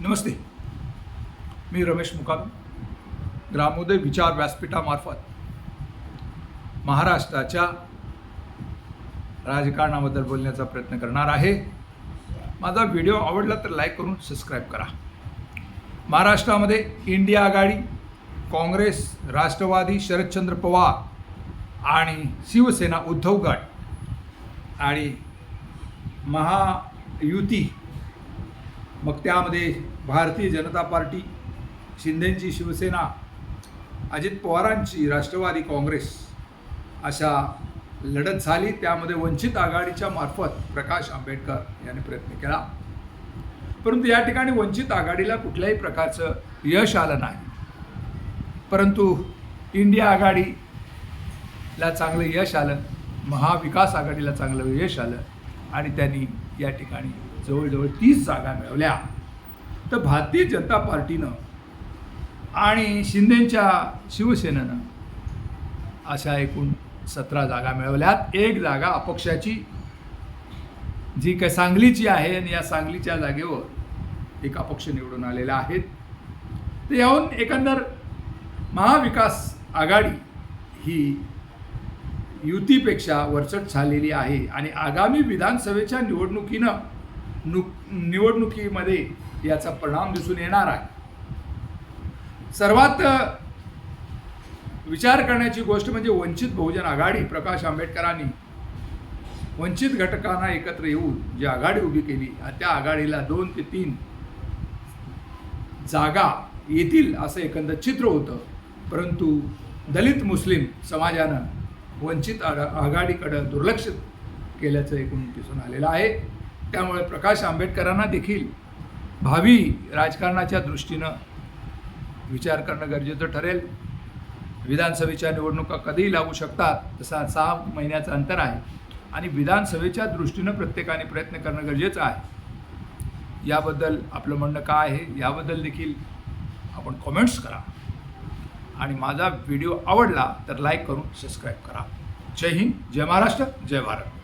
नमस्ते मी रमेश मुकाम ग्रामोदय विचार व्यासपीठामार्फत महाराष्ट्राच्या राजकारणाबद्दल बोलण्याचा प्रयत्न करणार आहे. माझा व्हिडिओ आवडला तर लाईक करून सबस्क्राईब करा. महाराष्ट्रामध्ये इंडिया आघाडी काँग्रेस राष्ट्रवादी शरदचंद्र पवार आणि शिवसेना उद्धव गट आणि महायुती मग त्यामध्ये भारतीय जनता पार्टी शिंदेंची शिवसेना अजित पवारांची राष्ट्रवादी काँग्रेस अशा लढत झाली. त्यामध्ये वंचित आघाडीच्या मार्फत प्रकाश आंबेडकर यांनी प्रयत्न केला. परंतु या ठिकाणी वंचित आघाडीला कुठल्याही प्रकारचं यश आलं नाही. परंतु इंडिया आघाडीला चांगलं यश आलं महाविकास आघाडीला चांगलं यश आलं आणि त्यांनी या ठिकाणी जवळजवळ तीस जागा मिळवल्या. तर भारतीय जनता पार्टीनं आणि शिंदेच्या शिवसेनेनं अशा एकूण सतरा जागा मिळवल्यात. एक जागा अपक्षाची जी काय सांगलीची आहे आणि या सांगलीच्या जागेवर एक अपक्ष निवडून आलेला आहेत. तर याहून एकंदर महाविकास आघाडी ही युतीपेक्षा वरचट झालेली आहे आणि आगामी विधानसभेच्या निवडणुकीनं नु निवडणुकीमध्ये याचा परिणाम दिसून येणार आहे. सर्वात विचार करण्याची गोष्ट म्हणजे वंचित बहुजन आघाडी प्रकाश आंबेडकरांनी वंचित घटकांना एकत्र येऊन जी आघाडी उभी केली त्या आघाडीला दोन ते तीन जागा येतील असं एकंदर चित्र होतं. परंतु दलित मुस्लिम समाजानं वंचित आघाडीकडं दुर्लक्ष केल्याचं एकूण दिसून आलेलं आहे. त्यामुळे प्रकाश आंबेडकरांना देखील भावी राजकारणाच्या दृष्टीनं विचार करणं गरजेचं ठरेल. विधानसभेच्या निवडणुका कधीही लागू शकतात तसा सहा महिन्याचं अंतर आहे. आणि विधानसभेच्या दृष्टीनं प्रत्येकाने प्रयत्न करणं गरजेचं आहे. याबद्दल आपलं म्हणणं काय आहे याबद्दल देखील आपण कमेंट्स करा. आणि माझा व्हिडिओ आवडला तर लाईक करून सबस्क्राईब करा. जय हिंद जय महाराष्ट्र जय भारत.